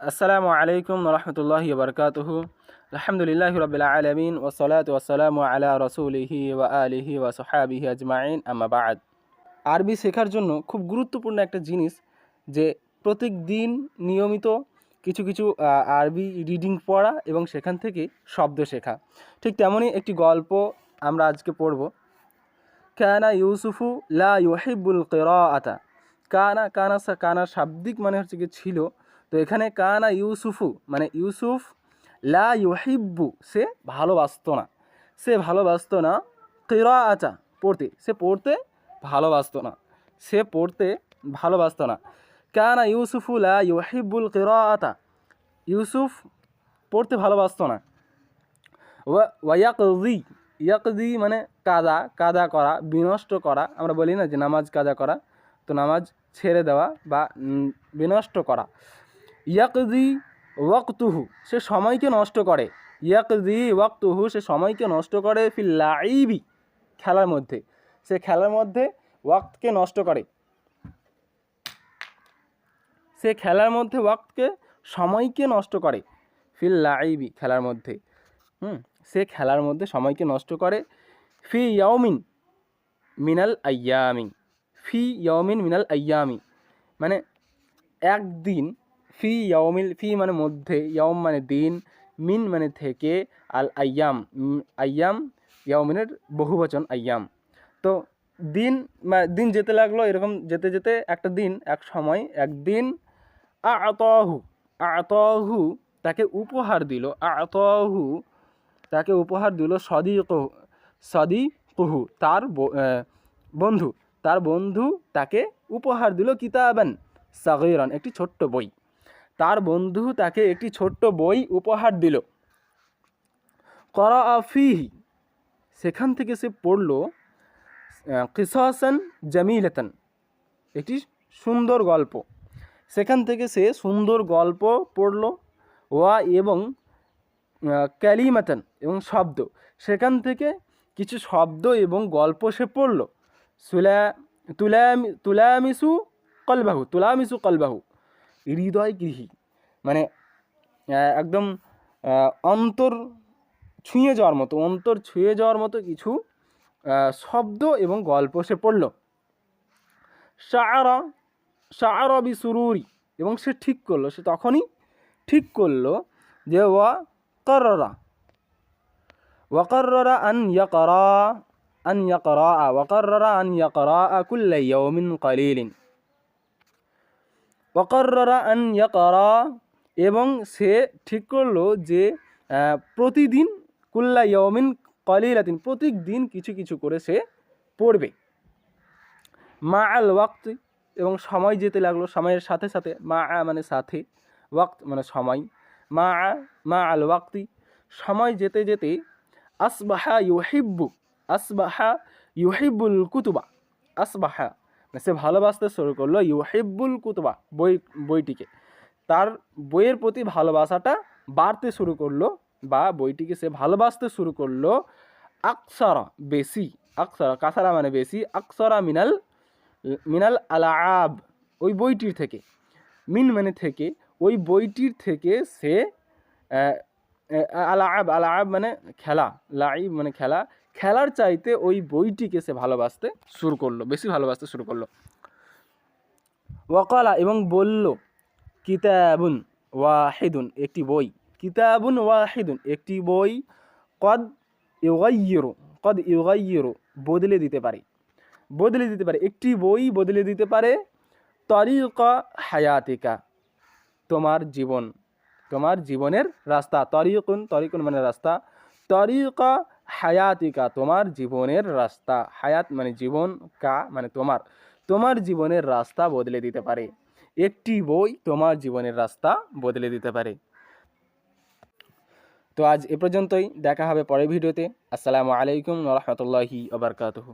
আসসালামু আলাইকুম রহমতুল্লাহি বরকাতুহু। আলহামদুলিল্লাহ রবিল আলমিন ওসলাত ওসালাম আলা রসুলিহি ওয়া আলিহি ওয়া সোহাবিহি আজমাইন আমাবাদ আরবি শেখার জন্য খুব গুরুত্বপূর্ণ একটা জিনিস যে প্রত্যেক দিন নিয়মিত কিছু কিছু আরবি রিডিং পড়া এবং সেখান থেকে শব্দ শেখা। ঠিক তেমনই একটি গল্প আমরা আজকে পড়ব। কানা ইউসুফু লা ইউহিবুল কেরা আতা কানা কানা কানা শাব্দিক মানে হচ্ছে কি ছিল। তো এখানে কানা ইউসুফু মানে ইউসুফ লা ইউহিব্বু, সে ভালোবাসতো না। সে ভালোবাসতো না কিরা আচা পড়তে। সে পড়তে ভালোবাসতো না। সে পড়তে ভালোবাসতো না। কানা ইউসুফু লা ইউহিব্বুল কেরাআতা, ইউসুফ পড়তে ভালোবাসতো না। ওয়া- ওয়াকদি ইয়াকদি মানে কাদা কাদা করা, বিনষ্ট করা, আমরা বলি না যে নামাজ কাদা করা। তো নামাজ ছেড়ে দেওয়া বা বিনষ্ট করা। ইয়াকদি ওয়াক্তুহু, সে সময়কে নষ্ট করে। ইয়াকদি ওয়াক্তুহু, সে সময়কে নষ্ট করে ফিল খেলার মধ্যে। সে খেলার মধ্যে ওয়াক্তকে নষ্ট করে। সে খেলার মধ্যে ওয়াক্তকে, সময়কে নষ্ট করে ফিল খেলার মধ্যে। হুম, সে খেলার মধ্যে সময়কে নষ্ট করে ফি ইয়াউমিন মিনাল আয়ামি ফি ইয়াউমিন মিনাল আয়ামি মানে একদিন ফি ইয়াউমিল ফি মানে মধ্যে ইয়াউম মানে দিন মিন মানে থেকে আল আয়াম আয়াম ইয়াউমিনের বহুবচন আয়াম। তো দিন দিন যেতে লাগল এরকম যেতে যেতে একটা দিন এক সময় একদিন আতহু আতহু তাকে উপহার দিল আতহু তাকে উপহার দিল সদিক সদিকুহু তার ব- আহ, বন্ধু তার বন্ধু তাকে উপহার দিল কিতাবান সাগিরান একটি ছোট্ট বই। তার বন্ধু তাকে একটি ছোট্ট বই উপহার দিল। করা আফিহি সেখান থেকে সে পড়ল কিসাসান জামিলাতান। একটি সুন্দর গল্প। সেখান থেকে সে সুন্দর গল্প পড়ল, ওয়া এবং ক্যালিমাতান এবং শব্দ। সেখান থেকে কিছু শব্দ এবং গল্প সে পড়ল। সুলা, তুলামি, তুলামিসু কলবাহু তুলামিসু কলবাহু। হৃদয় গৃহি মানে একদম অন্তর ছুঁয়ে যাওয়ার মতো, অন্তর ছুঁয়ে যাওয়ার মতো কিছু শব্দ এবং গল্প সে পড়ল। সারা সারা বিসুরুরি। এবং সে ঠিক করল, সে তখনই ঠিক করল যে, ওয়া কররা। ওয়াকররা আন ইয়াকরা আন ইয়াকরা ওয়াকররা আন ইয়াকরা কুল্লা ওমিন কালিলিন। অকর্ররা আন ইয়াকরা, এবং সে ঠিক করল যে প্রতিদিন কুল্লা ইয়মিন কলিলাতিন প্রত্যেক দিন কিছু কিছু করে সে পড়বে। মা আল ওয়াক্ত, এবং সময় যেতে লাগল, সময়ের সাথে সাথে, মা আ মানে সাথে, ওয়াক্ত মানে সময়, মা আ মা আল ওয়াক্তি, সময় যেতে যেতে, আসবাহা ইউহিব্বু, আসবাহা ইউহিব্বুল কুতুবা, আসবাহা সে ভালোবাসতে শুরু করল ইউহিব্বুল কুতবা বই, বইটিকে। তার বইয়ের প্রতি ভালোবাসাটা বাড়তে শুরু করল বা বইটিকে সে ভালোবাসতে শুরু করল আকসারা, বেশি। আকসারা, কাসারা মানে বেশি। আকসারা মিনাল মিনাল আলাআব, ওই বইটির থেকে। মিন মানে থেকে। ওই বইটির থেকে সে আলাআব আলাআব মানে খেলা লাইব মানে খেলা। খেলার চাইতে ওই বইটিকে সে ভালোবাসতে শুরু করল, বেশি ভালোবাসতে শুরু করল। ওয়াকালা, এবং বলল, কিতাবুন ওয়াহিদুন, একটি বই। কিতাবুন ওয়াহিদুন, একটি বই কদ ইউগাইয়িরু কদ ইউগাইয়িরু, বদলে দিতে পারে। বদলে দিতে পারে, একটি বই বদলে দিতে পারে, তরিকা হায়াতিকা, তোমার জীবন। তোমার জীবনের রাস্তা। তরিকুন তরিকুন মানে রাস্তা। তরিকা হায়াতিকা, তোমার জীবনের রাস্তা। হায়াত মানে জীবন, কা মানে তোমার। তোমার জীবনের রাস্তা বদলে দিতে পারে। একটি বই তোমার জীবনের রাস্তা বদলে দিতে পারে। তো আজ এ পর্যন্তই। দেখা হবে পরের ভিডিওতে। আসসালামু আলাইকুম রহমতুল্লাহি আবরকাতহ